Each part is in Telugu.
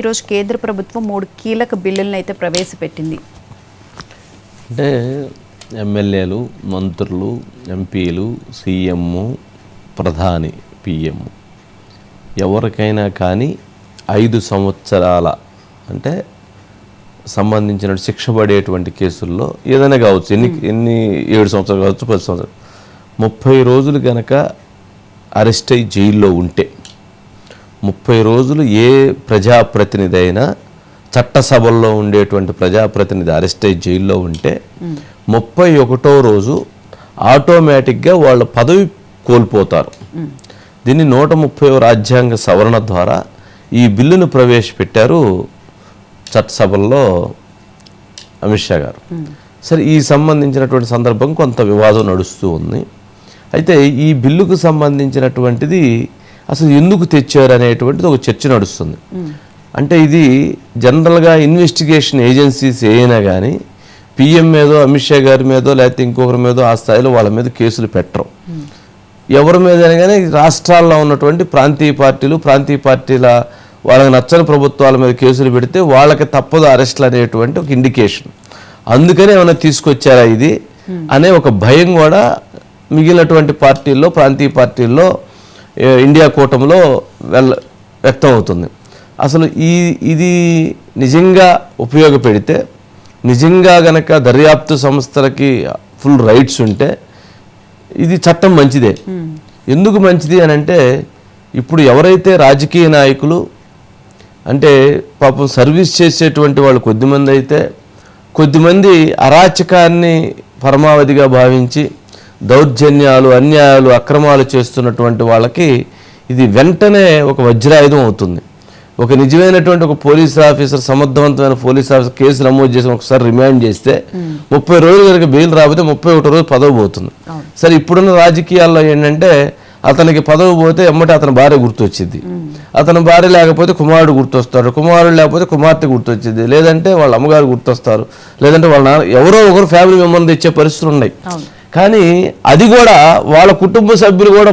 ఈరోజు కేంద్ర ప్రభుత్వం మూడు కీలక బిల్లులను అయితే ప్రవేశపెట్టింది. అంటే ఎమ్మెల్యేలు మంత్రులు ఎంపీలు సీఎం ప్రధాని పిఎం ఎవరికైనా కానీ ఐదు సంవత్సరాల అంటే సంబంధించిన శిక్ష పడేటువంటి కేసుల్లో ఏదైనా కావచ్చు ఎన్ని ఎన్ని ఏడు సంవత్సరాలు కావచ్చు పది సంవత్సరాలు. ముప్పై రోజులు గనక అరెస్ట్ అయ్యి జైల్లో ఉంటే ముప్పై రోజులు ఏ ప్రజాప్రతినిధి అయినా చట్టసభల్లో ఉండేటువంటి ప్రజాప్రతినిధి అరెస్ట్ అయ్యి జైల్లో ఉంటే ముప్పై ఒకటో రోజు ఆటోమేటిక్గా వాళ్ళ పదవి కోల్పోతారు. దీన్ని నూట ముప్పై రాజ్యాంగ సవరణ ద్వారా ఈ బిల్లును ప్రవేశపెట్టారు చట్టసభల్లో అమిత్ షా గారు. సరే ఈ సంబంధించినటువంటి సందర్భం కొంత వివాదం నడుస్తూ ఉంది. అయితే ఈ బిల్లుకు సంబంధించినటువంటిది అసలు ఎందుకు తెచ్చారు అనేటువంటిది ఒక చర్చ నడుస్తుంది. అంటే ఇది జనరల్గా ఇన్వెస్టిగేషన్ ఏజెన్సీస్ ఏమైనా కానీ పిఎం మీదో అమిత్ షా గారి మీదో లేకపోతే ఇంకొకరి మీదో ఆ స్థాయిలో వాళ్ళ మీద కేసులు పెట్టరు. ఎవరి మీద కానీ రాష్ట్రాల్లో ఉన్నటువంటి ప్రాంతీయ పార్టీలు ప్రాంతీయ పార్టీల వాళ్ళకి నచ్చని ప్రభుత్వాల మీద కేసులు పెడితే వాళ్ళకి తప్పదు అరెస్టులు అనేటువంటి ఒక ఇండికేషన్ అందుకనే ఏమైనా తీసుకొచ్చారా ఇది అనే ఒక భయం కూడా మిగిలినటువంటి పార్టీల్లో ప్రాంతీయ పార్టీల్లో ఇండియా కూటమిలో వెళ్ళ వ్యక్తం అవుతుంది అసలు ఈ ఇది నిజంగా ఉపయోగపెడితే నిజంగా గనక దర్యాప్తు సంస్థలకి ఫుల్ రైట్స్ ఉంటే ఇది చట్టం మంచిదే. ఎందుకు మంచిది అని అంటే ఇప్పుడు ఎవరైతే రాజకీయ నాయకులు అంటే పాపం సర్వీస్ చేసేటువంటి వాళ్ళు కొద్దిమంది అయితే కొద్దిమంది అరాచకాన్ని పరమావధిగా భావించి దౌర్జన్యాలు అన్యాయాలు అక్రమాలు చేస్తున్నటువంటి వాళ్ళకి ఇది వెంటనే ఒక వజ్రాయుధం అవుతుంది. ఒక నిజమైనటువంటి ఒక పోలీస్ ఆఫీసర్ సమర్థవంతమైన పోలీస్ ఆఫీసర్ కేసు నమోదు చేసి ఒకసారి రిమాండ్ చేస్తే ముప్పై రోజులు కనుక బెయిల్ రాకపోతే ముప్పై ఒకటి రోజు పదవి పోతుంది. సరే ఇప్పుడున్న రాజకీయాల్లో ఏంటంటే అతనికి పదవి పోతే ఎమ్మటి అతని భార్య గుర్తొచ్చింది. అతని భార్య లేకపోతే కుమారుడు గుర్తొస్తాడు. కుమారుడు లేకపోతే కుమార్తె గుర్తొచ్చింది. లేదంటే వాళ్ళ అమ్మగారు గుర్తొస్తారు. లేదంటే వాళ్ళ నాన్న ఎవరో ఒకరు ఫ్యామిలీ మెంబర్ని తెచ్చే పరిస్థితులు ఉన్నాయి. కానీ అది కూడా వాళ్ళ కుటుంబ సభ్యులు కూడా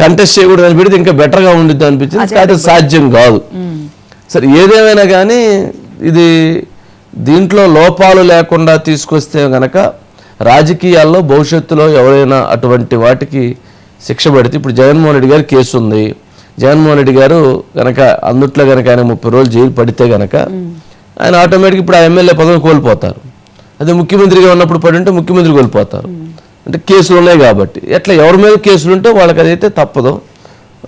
కంటెస్ట్ చేయకూడదు అని పెడితే ఇంకా బెటర్గా ఉండిద్ది అనిపించింది. కానీ అది. సాధ్యం కాదు. సరే ఏదేమైనా కానీ ఇది దీంట్లో లోపాలు లేకుండా తీసుకొస్తే గనక రాజకీయాల్లో భవిష్యత్తులో ఎవరైనా అటువంటి వాటికి శిక్ష పడితే ఇప్పుడు జగన్మోహన్ రెడ్డి గారి కేసు ఉంది. జగన్మోహన్ రెడ్డి గారు గనక అందుట్లో గనక ఆయన ముప్పై రోజులు జైలు పడితే గనక ఆయన ఆటోమేటిక్ ఇప్పుడు ఆ ఎమ్మెల్యే పదవి కోల్పోతారు. అదే ముఖ్యమంత్రిగా ఉన్నప్పుడు పడి ఉంటే ముఖ్యమంత్రి కోల్పోతారు. అంటే కేసులు ఉన్నాయి కాబట్టి ఎట్లా ఎవరి మీద కేసులు ఉంటే వాళ్ళకి అదైతే తప్పదు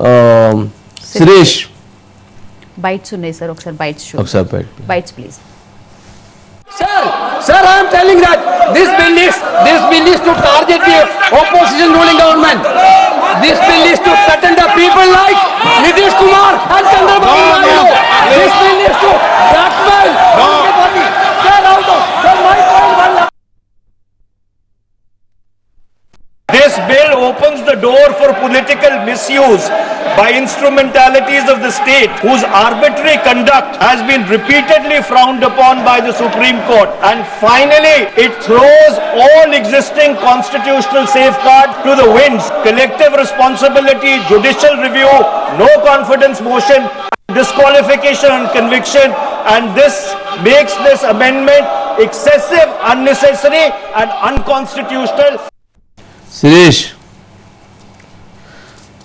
ఆ, సురేష్ బైట్స్ ఉన్నాయి సార్ ఒకసారి బైట్స్ ఒకసారి bites please Sir, sir, I am telling that this bill is this bill is to target the opposition ruling government. This bill is to threaten the people like Nitish Kumar and Chandrababu Naidu. This bill is bill opens the door for political misuse by instrumentalities of the state whose arbitrary conduct has been repeatedly frowned upon by the Supreme Court. And finally, it throws all existing constitutional safeguards to the winds. Collective responsibility, judicial review, no confidence motion, disqualification and conviction. And this makes this amendment excessive, unnecessary and unconstitutional. Suresh.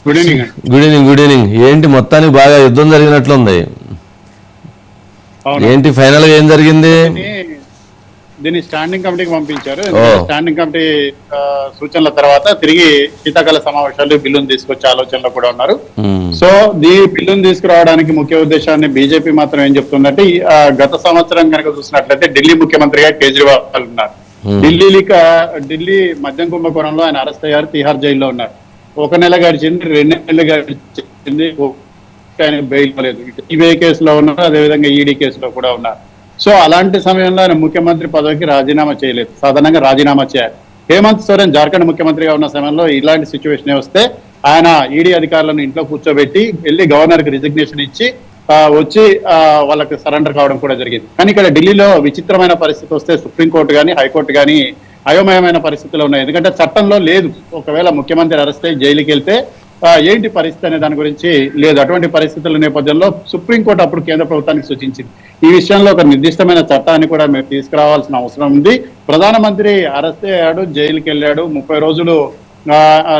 Good evening good evening good evening ఏంటి మొత్తానికి బాగా యుద్ధం జరిగినట్లుంది? ఏంటి ఫైనల్గా ఏం జరిగింది? దీన్ని- స్టాండింగ్ కమిటీకి పంపించారు. స్టాండింగ్ కమిటీ సూచనల తర్వాత తిరిగి శీతాకాల సమావేశాలు బిల్లును తీసుకొచ్చే ఆలోచనలో కూడా ఉన్నారు. సో ఈ బిల్లును తీసుకురావడానికి ముఖ్య ఉద్దేశాన్ని బీజేపీ మాత్రం ఏం చెప్తుందంటే గత సంవత్సరం కనుక చూసినట్లయితే ఢిల్లీ ముఖ్యమంత్రిగా కేజ్రీవాల్ ఉన్నారు. Hmm. ఢిల్లీ ఢిల్లీ మద్యం కుంభకోణంలో ఆయన అరెస్ట్ అయ్యారు తిహార్ జైల్లో ఉన్నారు. ఒక నెల గడిచింది రెండు నెలలు గడిచింది ఆయన బెయిల్ లేదు సిబిఐ కేసులో ఉన్నారు అదేవిధంగా ఈడీ కేసులో కూడా ఉన్నారు. సో అలాంటి సమయంలో ఆయన ముఖ్యమంత్రి పదవికి రాజీనామా చేయలేదు. సాధారణంగా రాజీనామా చేయాలి. హేమంత్ సోరెన్ జార్ఖండ్ ముఖ్యమంత్రిగా ఉన్న సమయంలో ఇలాంటి సిచ్యువేషన్ వస్తే ఆయన ఈడీ అధికారులను ఇంట్లో కూర్చోబెట్టి వెళ్ళి గవర్నర్కి రిజిగ్నేషన్ ఇచ్చి వచ్చి వాళ్ళకి సరెండర్ కావడం కూడా జరిగింది. కానీ ఇక్కడ ఢిల్లీలో విచిత్రమైన పరిస్థితి వస్తే సుప్రీంకోర్టు కానీ హైకోర్టు కానీ అయోమయమైన పరిస్థితులు ఉన్నాయి. ఎందుకంటే చట్టంలో లేదు. ఒకవేళ ముఖ్యమంత్రి అరెస్ట్ అయ్యి జైలుకి వెళ్తే ఏంటి పరిస్థితి అనే దాని గురించి లేదు. అటువంటి పరిస్థితుల నేపథ్యంలో సుప్రీంకోర్టు అప్పుడు కేంద్ర ప్రభుత్వానికి సూచించింది. ఈ విషయంలో ఒక నిర్దిష్టమైన చట్టాన్ని కూడా మీరు తీసుకురావాల్సిన అవసరం ఉంది. ప్రధానమంత్రి అరెస్ట్ అయ్యాడు జైలుకి వెళ్ళాడు. ముప్పై రోజులు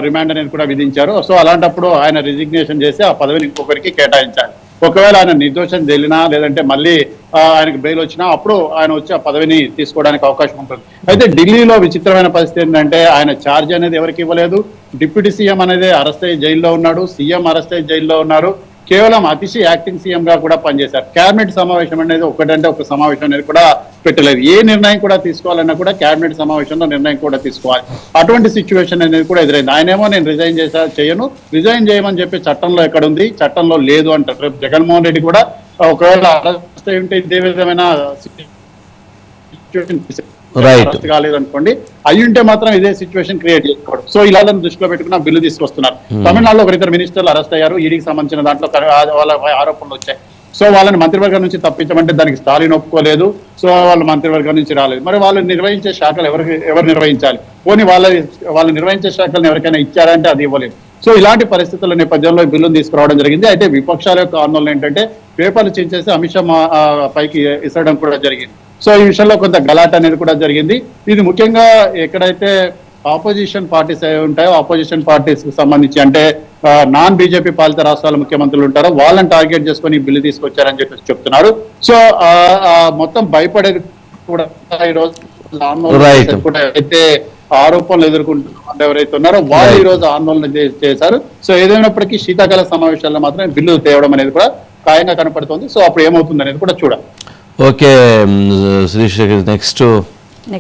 రిమాండ్ అనేది కూడా విధించారు. సో అలాంటప్పుడు ఆయన రిజిగ్నేషన్ చేసి ఆ పదవిని ఇంకొకరికి కేటాయించాలి. ఒకవేళ ఆయన నిర్దోషం తేలినా లేదంటే మళ్ళీ ఆయనకు బెయిల్ వచ్చినా అప్పుడు ఆయన వచ్చి ఆ పదవిని తీసుకోవడానికి అవకాశం ఉంటుంది. అయితే ఢిల్లీలో విచిత్రమైన పరిస్థితి ఏంటంటే ఆయన ఛార్జ్ అనేది ఎవరికి ఇవ్వలేదు. డిప్యూటీ సీఎం అనేది అరెస్ట్ అయ్యి జైల్లో ఉన్నాడు. సీఎం అరెస్ట్ అయ్యి జైల్లో ఉన్నారు. కేవలం అతిశి యాక్టింగ్ సీఎం గా కూడా పనిచేశారు. కేబినెట్ సమావేశం అనేది ఒకటంటే ఒక సమావేశం అనేది కూడా పెట్టలేదు. ఏ నిర్ణయం కూడా తీసుకోవాలన్నా కూడా కేబినెట్ సమావేశంలో నిర్ణయం కూడా తీసుకోవాలి. అటువంటి సిచ్యువేషన్ అనేది కూడా ఎదురైంది. ఆయనేమో నేను రిజైన్ చేసా చేయను. రిజైన్ చేయమని చెప్పి చట్టంలో ఎక్కడ ఉంది చట్టంలో లేదు అంటారు. రేపు జగన్మోహన్ రెడ్డి కూడా ఒకవేళ అరెస్ట్ అయి ఉంటే ఇదే విధమైన సిచ్యువేషన్ అరెస్ట్ కాలేదనుకోండి అయి ఉంటే మాత్రం ఇదే సిచ్యువేషన్ క్రియేట్ చేసుకోవడం. సో ఇలా దృష్టిలో పెట్టుకున్న బిల్లు తీసుకొస్తున్నారు. తమిళనాడులో ఒకరిద్దరు మినిస్టర్లు అరెస్ట్ అయ్యారు ఈడీకి సంబంధించిన దాంట్లో వాళ్ళ ఆరోపణలు వచ్చాయి. సో వాళ్ళని మంత్రివర్గం నుంచి తప్పించమంటే దానికి స్టాలిన్ ఒప్పుకోలేదు. సో వాళ్ళు మంత్రివర్గం నుంచి రాలేదు. మరి వాళ్ళు నిర్వహించే శాఖలు ఎవరికి ఎవరు నిర్వహించాలి? పోనీ వాళ్ళ వాళ్ళు నిర్వహించే శాఖలను ఎవరికైనా ఇచ్చారంటే అది ఇవ్వలేదు. సో ఇలాంటి పరిస్థితుల నేపథ్యంలో ఈ బిల్లును తీసుకురావడం జరిగింది. అయితే విపక్షాల యొక్క ఆందోళన ఏంటంటే పేపర్లు చించేసి అమిత్ షా పైకి ఇసరడం కూడా జరిగింది. సో ఈ విషయంలో కొంత గలాట్ అనేది కూడా జరిగింది. ఇది ముఖ్యంగా ఎక్కడైతే ఆపోజిషన్ పార్టీస్ అయి ఉంటాయో ఆపోజిషన్ పార్టీస్కి సంబంధించి అంటే నాన్ బీజేపీ పాలిత రాష్ట్రాల ముఖ్యమంత్రులు ఉంటారో వాళ్ళని టార్గెట్ చేసుకొని బిల్లు తీసుకొచ్చారని చెప్పి చెప్తున్నారు. సో మొత్తం భయపడేది కూడా ఈ రోజు ఆందోళన Right. చేసేది కూడా అయితే ఆరోపణలు ఎదుర్కొంటున్న ఎవరైతే ఉన్నారో వాళ్ళు ఈ రోజు ఆందోళన చేశారు. సో ఏదైనప్పటికీ శీతాకాల సమావేశాల్లో మాత్రం బిల్లు తేవడం అనేది కూడా ఖాయంగా కనపడుతోంది. సో అప్పుడు ఏమవుతుంది అనేది కూడా చూడాలి. Okay Srisekhar next